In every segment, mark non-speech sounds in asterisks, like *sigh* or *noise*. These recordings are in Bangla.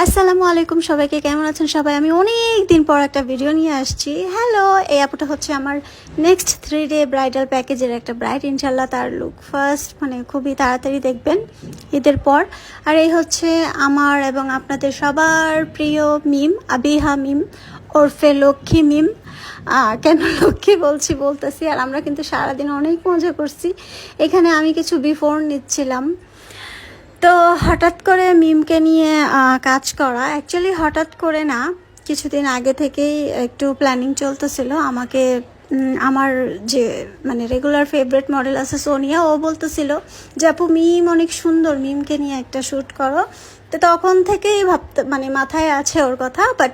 আসসালামু আলাইকুম সবাইকে, কেমন আছেন সবাই? আমি অনেক দিন পর একটা ভিডিও নিয়ে আসছি। হ্যালো এই আপুটা হচ্ছে আমার নেক্সট থ্রি ডে ব্রাইডাল প্যাকেজের একটা ব্রাইড ইনশাল্লাহ তার লুক ফার্স্ট মানে খুবই তাড়াতাড়ি দেখবেন ঈদের পর। আর এই হচ্ছে আমার এবং আপনাদের সবার প্রিয় মিম আবিহা মিম ওরফে লক্ষ্মী মিম কেন লক্ষ্মী বলছি, বলতেছি, আর আমরা কিন্তু সারাদিন অনেক মজা করছি। এখানে আমি কিছু বিফোর নিচ্ছিলাম। তো হঠাৎ করে মিমকে নিয়ে কাজ করা। অ্যাকচুয়ালি হঠাৎ করে না। কিছুদিন আগে থেকেই একটু প্ল্যানিং চলতেছিল। আমাকে আমার যে মানে রেগুলার ফেভারিট মডেল আছে সোনিয়া, ও বলতেছিল যে, আপু, মিম অনেক সুন্দর। মিমকে নিয়ে একটা শ্যুট করো। তো তখন থেকেই ভাবতে মানে মাথায় আছে ওর কথা। বাট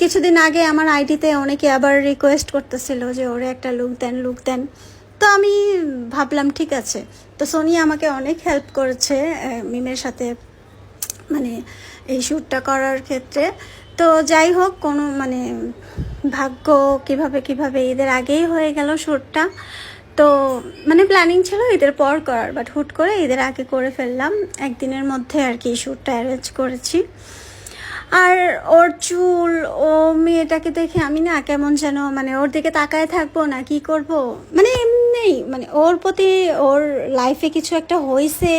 কিছুদিন আগে আমার আইডিতে অনেকে আবার রিকোয়েস্ট করতেছিল যে, ওরে একটা লুক দেন লুক দেন। তো আমি ভাবলাম, ঠিক আছে। তো সোনি আমাকে অনেক হেল্প করেছে মিমের সাথে মানে এই শ্যুটটা করার ক্ষেত্রে। তো যাই হোক, কোনো মানে ভাগ্য কীভাবে কীভাবে ঈদের আগেই হয়ে গেল শ্যুটটা তো মানে প্ল্যানিং ছিল ঈদের পর করার বাট হুট করে ঈদের আগে করে ফেললাম। একদিনের মধ্যে আর কি শ্যুটটা অ্যারেঞ্জ করেছি। আর ওর চুল ও মেয়েটাকে দেখে আমি না কেমন যেন মানে ওর দিকে তাকায় থাকব না, কি করব? মানে এমনি মানে ওর প্রতি ওর লাইফে কিছু একটা হয়েছে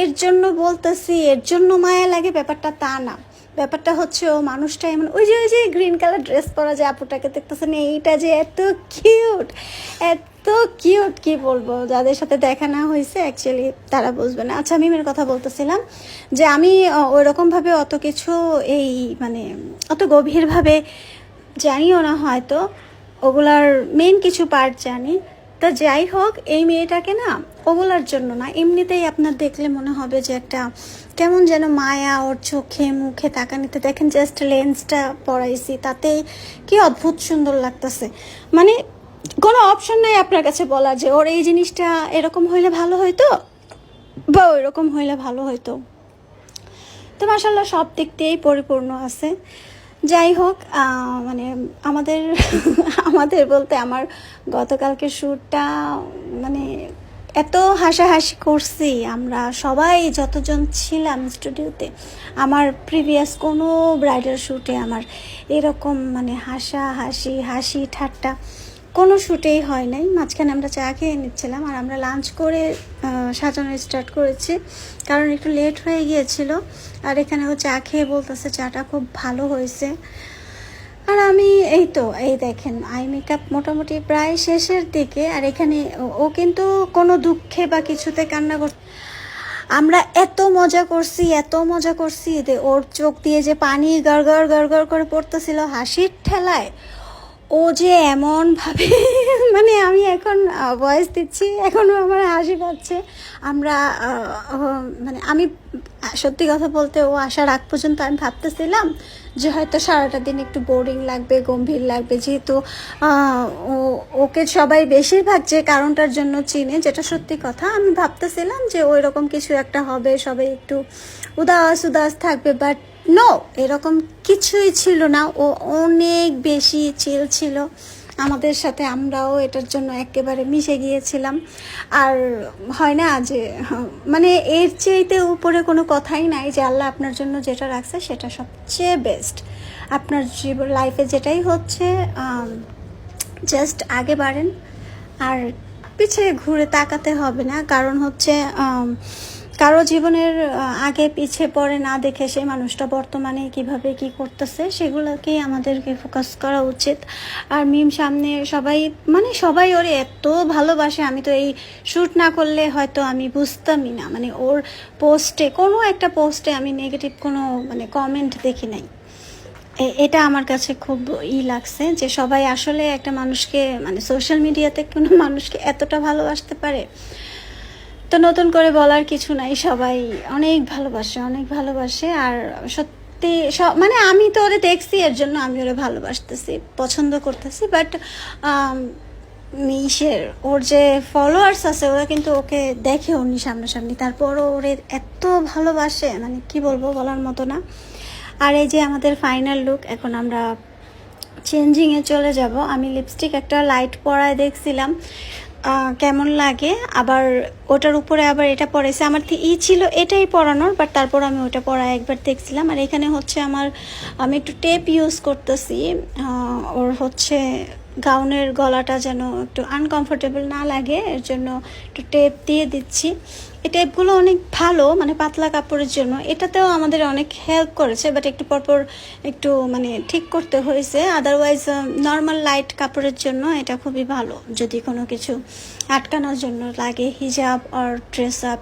এর জন্য বলতেছি, এর জন্য মায়া লাগে, ব্যাপারটা তা না। ব্যাপারটা হচ্ছে ও মানুষটা এমন, ওই যে ওই যে গ্রিন কালার ড্রেস পরা যে আপুটাকে দেখতেছেন, এইটা যে এত কিউট এত কিউট কি বলব? যাদের সাথে দেখা না হয়েছে অ্যাকচুয়ালি তারা বুঝবে না। আচ্ছা আমি মেয়ের কথা বলতেছিলাম যে আমি ওই রকমভাবে অত কিছু এই মানে অত গভীরভাবে জানিও না হয়তো। ওগুলার মেন কিছু পার্ট জানি। তো যাই হোক, এই মেয়েটাকে না ওগুলার জন্য না, এমনিতেই আপনার দেখলে মনে হবে যে একটা কেমন যেন মায়া ওর চোখে, মুখে তাকানিতে। দেখেন জাস্ট লেন্সটা পরাইছি তাতেই কি অদ্ভুত সুন্দর লাগতেছে। মানে কোনো অপশন নাই আপনার কাছে বলার যে ওর এই জিনিসটা এরকম হইলে ভালো হইতো বা ওই রকম হইলে ভালো হইতো। তো মাসাল্লাহ সব দিক দিয়েই পরিপূর্ণ আছে। যাই হোক মানে আমাদের আমাদের বলতে আমার গতকালকে শ্যুটটা মানে এত হাসাহাসি করছি আমরা সবাই, যতজন ছিলাম স্টুডিওতে, আমার প্রিভিয়াস কোনো ব্রাইডাল শ্যুটে আমার এরকম মানে হাসা হাসি হাসি ঠাট্টা কোনো শ্যুটেই হয় নাই। মাঝখানে আমরা চা খেয়ে নিচ্ছিলাম আর আমরা লাঞ্চ করে সাজানো স্টার্ট করেছি। কারণ একটু লেট হয়ে গিয়েছিল আর এখানে ও চা খেয়ে বলতেছে চাটা খুব ভালো হয়েছে। আর আমি, এই তো, এই দেখেন আই মেকআপ মোটামুটি প্রায় শেষের দিকে আর এখানে ও- কিন্তু কোনো দুঃখে বা কিছুতে কান্না কর আমরা এত মজা করছি, এত মজা করছি ওর চোখ দিয়ে যে পানি গড়গড় গড়গড় করে পড়তেছিল হাসির ঠেলায়। ও যে এমনভাবে *laughs* মানে আমি এখন ভয়েস দিচ্ছি এখনও আমার হাসি পাচ্ছে। আমরা মানে আমি সত্যি কথা বলতে ও আসার আগ পর্যন্ত আমি ভাবতেছিলাম যে হয়তো সারাটা দিন একটু বোরিং লাগবে, গম্ভীর লাগবে। যেহেতু ওকে সবাই বেশিরভাগ যে কারণটার জন্য চিনে, যেটা সত্যি কথা, আমি ভাবতেছিলাম যে ওই রকম কিছু একটা হবে, সবাই একটু উদাস উদাস থাকবে বাট নো এরকম কিছুই ছিল না। ও অনেক বেশি চিল ছিল। আমাদের সাথে আমরাও এটার জন্য একেবারে মিশে গিয়েছিলাম। আর হয় না যে মানে এর চেয়েতে উপরে কোনো কথাই নাই যে আল্লাহ আপনার জন্য যেটা রাখছে সেটা সবচেয়ে বেস্ট আপনার জীবন লাইফে যেটাই হচ্ছে জাস্ট আগে বাড়েন। আর পিছিয়ে ঘুরে তাকাতে হবে না। কারণ হচ্ছে কারও জীবনের আগে পিছে পড়ে না দেখে সেই মানুষটা বর্তমানে কীভাবে কি করতেছে, সেগুলোকেই আমাদেরকে ফোকাস করা উচিত। আর মিম সামনে সবাই মানে সবাই ওরে এত ভালোবাসে, আমি তো এই শ্যুট না করলে হয়তো আমি বুঝতামই না। মানে ওর পোস্টে কোনো একটা পোস্টে আমি নেগেটিভ কোনো মানে কমেন্ট দেখি নাই। এটা আমার কাছে খুব ই লাগছে যে সবাই আসলে একটা মানুষকে মানে সোশ্যাল মিডিয়াতে কোনো মানুষকে এতটা ভালোবাসতে পারে তো নতুন করে বলার কিছু নাই, সবাই অনেক ভালোবাসে অনেক ভালোবাসে। আর সত্যি সব মানে আমি তো ওরে দেখছি, এর জন্য আমি ওরে ভালোবাসতেছি, পছন্দ করতেছি। বাট ইসের ওর যে ফলোয়ার্স আছে, ওরা কিন্তু ওকে দেখে উনি সামনাসামনি। তারপরও ওরে এত ভালোবাসে মানে কি বলব বলার মতো না। আর এই যে আমাদের ফাইনাল লুক এখন আমরা চেঞ্জিংয়ে চলে যাব। আমি লিপস্টিক একটা লাইট পরায় দেখছিলাম। কেমন লাগে? আবার ওটার উপরে আবার এটা পড়াইছে। আমার ই ছিল এটাই পড়ানোর বাট তারপর আমি ওটা পড়া একবার দেখছিলাম। আর এখানে হচ্ছে আমার, আমি একটু টেপ ইউজ করতেছি। ওর হচ্ছে গাউনের গলাটা যেন একটু আনকমফোর্টেবল না লাগে, এর জন্য একটু টেপ দিয়ে দিচ্ছি। এই টেপগুলো অনেক ভালো মানে পাতলা কাপড়ের জন্য। এটাতেও আমাদের অনেক হেল্প করেছে বাট একটু পরপর একটু মানে ঠিক করতে হয়েছে। আদারওয়াইজ নর্মাল লাইট কাপড়ের জন্য এটা খুবই ভালো। যদি কোনো কিছু আটকানোর জন্য লাগে হিজাব আর ড্রেস আপ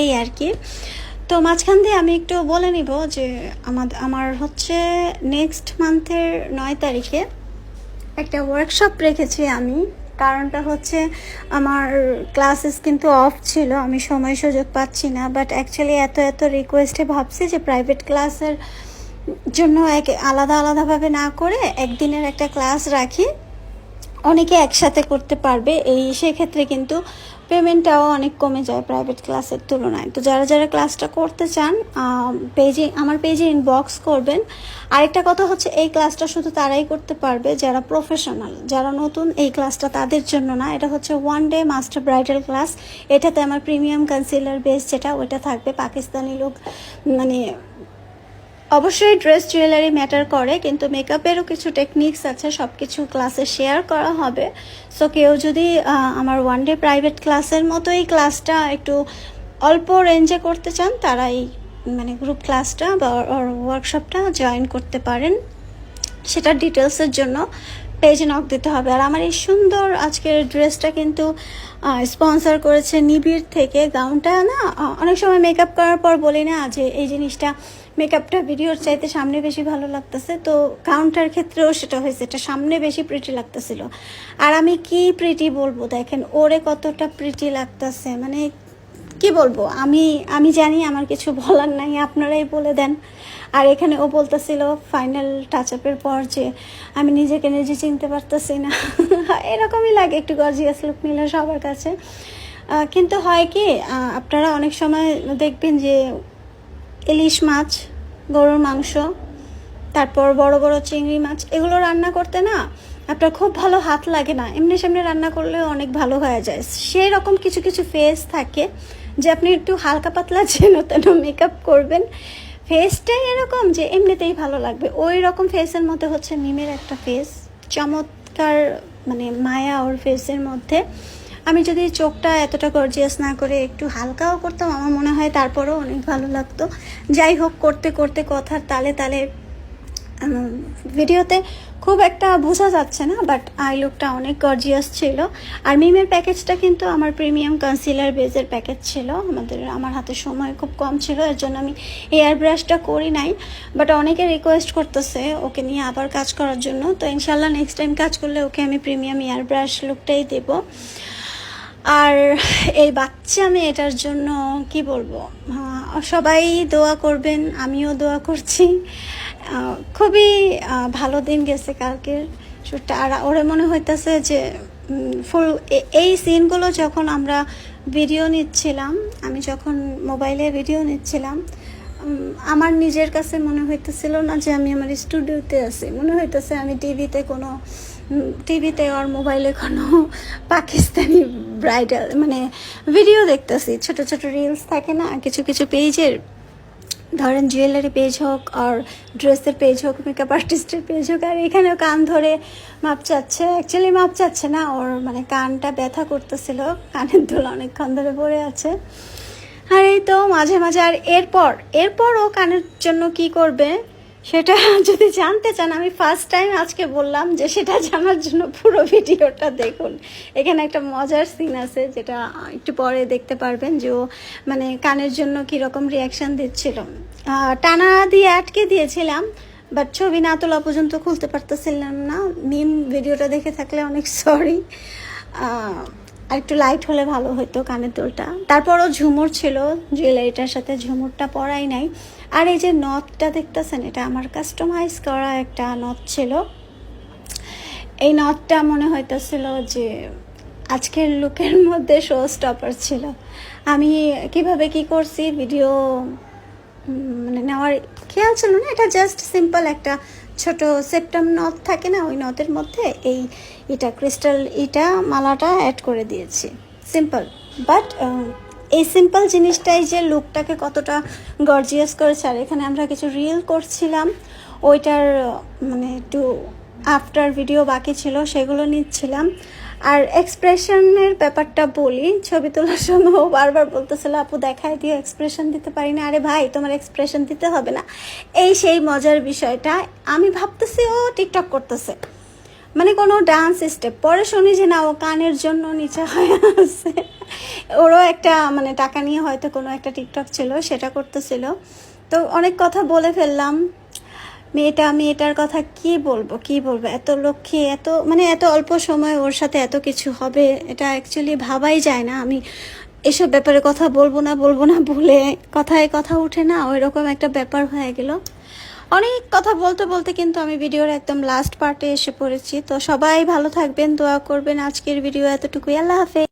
এই আর কি। তো মাঝখান দিয়ে আমি একটু বলে নিব যে আমাদের আমার হচ্ছে নেক্সট মান্থের নয় তারিখে একটা ওয়ার্কশপ রেখেছি আমি। কারণটা হচ্ছে আমার ক্লাসেস কিন্তু অফ ছিল, আমি সময় সুযোগ পাচ্ছি না। বাট অ্যাকচুয়ালি এত এত রিকোয়েস্টে ভাবছি যে প্রাইভেট ক্লাসের জন্য এক, আলাদা, আলাদাভাবে না করে একদিনের একটা ক্লাস রাখি। অনেকে একসাথে করতে পারবে। এই সেক্ষেত্রে কিন্তু পেমেন্টটাও অনেক কমে যায় প্রাইভেট ক্লাসের তুলনায়। তো যারা যারা ক্লাসটা করতে চান পেজে আমার পেজে ইনবক্স করবেন। আরেকটা কথা হচ্ছে, এই ক্লাসটা শুধু তারাই করতে পারবে যারা প্রফেশনাল যারা নতুন, এই ক্লাসটা তাদের জন্য না। এটা হচ্ছে one day master bridal class এটাতে আমার প্রিমিয়াম কনসিলার বেস যেটা, ওইটা থাকবে। পাকিস্তানি লোক মানে অবশ্যই ড্রেস জুয়েলারি ম্যাটার করে, কিন্তু মেকআপেরও কিছু টেকনিক্স আছে সব কিছু ক্লাসে শেয়ার করা হবে। সো কেউ যদি আমার ওয়ান ডে প্রাইভেট ক্লাসের মতো এই ক্লাসটা একটু অল্প রেঞ্জে করতে চান, তারা এই মানে গ্রুপ ক্লাসটা বা ওয়ার্কশপটা জয়েন করতে পারেন। সেটার ডিটেলসের জন্য পেজে নক দিতে হবে। আর আমার এই সুন্দর আজকের ড্রেসটা কিন্তু স্পন্সর করেছে নিবিড় থেকে। গাউনটা না অনেক সময় মেকআপ করার পর বলি না যে, এই জিনিসটা মেকআপটা ভিডিওর চাইতে সামনে বেশি ভালো লাগতেছে, তো কাউন্টার ক্ষেত্রেও সেটা হয়েছে, এটা সামনে বেশি প্রিটি লাগতেছিল। আর আমি কি প্রিটি বলব দেখেন, ওরে কতটা প্রিটি লাগতেছে মানে কি বলব, আমি আমি জানি আমার কিছু বলার নাই, আপনারাই বলে দেন। আর এখানে ও বলতেছিল ফাইনাল টাচ আপের পর যে আমি নিজেকে নিজে চিনতে পারতেছি না। *laughs* এরকমই লাগে একটু গর্জিয়াস লুক নিলে সবার কাছে। কিন্তু হয় কি আপনারা অনেক সময় দেখবেন যে ইলিশ মাছ, গরুর মাংস, তারপর বড় বড় চিংড়ি মাছ, এগুলো রান্না করতে না আপনার খুব ভালো হাত লাগে না। এমনি সামনে রান্না করলেও অনেক ভালো হয়ে যায়। সেই রকম কিছু কিছু ফেস থাকে যে আপনি একটু হালকা পাতলা *laughs* যেন তেন মেকআপ করবেন। ফেসটাই এরকম যে এমনিতেই ভালো লাগবে। ওই রকম ফেসের মধ্যে হচ্ছে মিমের একটা ফেস চমৎকার মানে মায়া ওর ফেসের মধ্যে। আমি যদি চোখটা এতটা গর্জিয়াস না করে একটু হালকাও করতাম, আমার মনে হয় তারপরেও অনেক ভালো লাগতো। যাই হোক, করতে করতে কথার তালে তালে ভিডিওতে খুব একটা বোঝা যাচ্ছে না বাট আই লুকটা অনেক গর্জিয়াস ছিল। আর মিমের প্যাকেজটা কিন্তু আমার প্রিমিয়াম কনসিলার বেজের প্যাকেজ ছিল। আমাদের, আমার হাতে সময় খুব কম ছিল, এর জন্য আমি এয়ার ব্রাশটা করি নাই। বাট অনেকে রিকোয়েস্ট করতেছে ওকে নিয়ে আবার কাজ করার জন্য। তো ইনশাল্লাহ নেক্সট টাইম কাজ করলে ওকে আমি প্রিমিয়াম এয়ার ব্রাশ লুকটাই দেবো। আর এই বাচ্চা মেয়েটার জন্য কি বলব? সবাই দোয়া করবেন, আমিও দোয়া করছি। খুবই ভালো দিন গেছে কালকের শ্যুটটা আর ওরে মনে হইতেছে যে ফুল এই সিনগুলো যখন আমরা ভিডিও নিচ্ছিলাম, আমি যখন মোবাইলে ভিডিও নিচ্ছিলাম আমার নিজের কাছে মনে হইতেছিল না যে আমি আমার স্টুডিওতে আছি। মনে হইতেছে আমি টিভিতে কোনো টিভিতে আর মোবাইলে কোনো পাকিস্তানি ব্রাইডাল মানে ভিডিও দেখতেছি। ছোট ছোট রিলস থাকে না, কিছু কিছু পেজের ধরেন জুয়েলারি পেজ হোক আর ড্রেসের পেজ হোক মেকআপ আর্টিস্টের পেজ হোক, আর এখানেও কান ধরে মাপ চাচ্ছে। অ্যাকচুয়ালি মাপ চাচ্ছে না, ওর মানে কানটা ব্যথা করতেছিল, কানের দুল অনেকক্ষণ ধরে পড়ে আছে। আর এই তো মাঝে মাঝে আর এরপর এরপর ও কানের জন্য কি করবে? সেটা *laughs* যদি জানতে চান, আমি ফার্স্ট টাইম আজকে বললাম যে সেটা জানার জন্য পুরো ভিডিওটা দেখুন। এখানে একটা মজার সিন আছে যেটা একটু পরে দেখতে পারবেন যে ও মানে কানের জন্য কীরকম রিয়াকশান দিচ্ছিল। টানা দিয়ে আটকে দিয়েছিলাম বাট ছবি না তোলা পর্যন্ত খুলতে পারতেছিলাম না। মিম ভিডিওটা দেখে থাকলে অনেক সরি আর একটু লাইট হলে ভালো হতো কানের দুলটা তারপরও ঝুমুর ছিল জুয়েলারিটার সাথে ঝুমুরটা পরাই নাই। আর এই যে নথটা দেখতেছেন, এটা আমার কাস্টমাইজ করা একটা নথ ছিল। এই নথটা মনে হইতেছিল যে আজকের লুকের মধ্যে শো স্টপার ছিল। আমি কীভাবে কি করছি ভিডিও মানে নেওয়ার খেয়াল ছিল না। এটা জাস্ট সিম্পল একটা ছোট সেপ্টাম নথ থাকে না, ওই নথের মধ্যে এই এটা ক্রিস্টাল এটা মালাটা অ্যাড করে দিয়েছি। সিম্পল বাট এই সিম্পল জিনিসটাই যে লুকটাকে কতটা গর্জিয়াস করেছে, আর এখানে আমরা কিছু রিল করছিলাম, ওইটার মানে একটু আফটার ভিডিও বাকি ছিল, সেগুলো নিচ্ছিলাম। আর এক্সপ্রেশনের ব্যাপারটা বলি, ছবি তোলার সময় বারবার বলতেছিল, আপু, দেখায় দিয়ে এক্সপ্রেশন দিতে পারি না। আরে ভাই, তোমার এক্সপ্রেশন দিতে হবে না। এই সেই মজার বিষয়টা, আমি ভাবতেছি ও টিকটক করতেছে। মানে কোনো ডান্স স্টেপ পরে শুনি যে না, ও কানের জন্য নিচে হয়ে আছে। ওরও একটা মানে টাকা নিয়ে হয়তো কোনো একটা টিকটক ছিল, সেটা করতেছিল। তো অনেক কথা বলে ফেললাম। মেয়েটা, মেয়েটার কথা কি বলব কি বলব? এত লক্ষ্মী, এত মানে এত অল্প সময় ওর সাথে এত কিছু হবে, এটা অ্যাকচুয়ালি ভাবাই যায় না। আমি এসব ব্যাপারে কথা বলব না বলব না বলে কথায় কথা উঠে না ওই রকম একটা ব্যাপার হয়ে গেল। অনেক কথা বলতে বলতে কিন্তু আমি ভিডিওর একদম লাস্ট পার্টে এসে পড়েছি। তো সবাই ভালো থাকবেন, দোয়া করবেন আজকের ভিডিও এতটুকুই। আল্লাহ হাফেজ।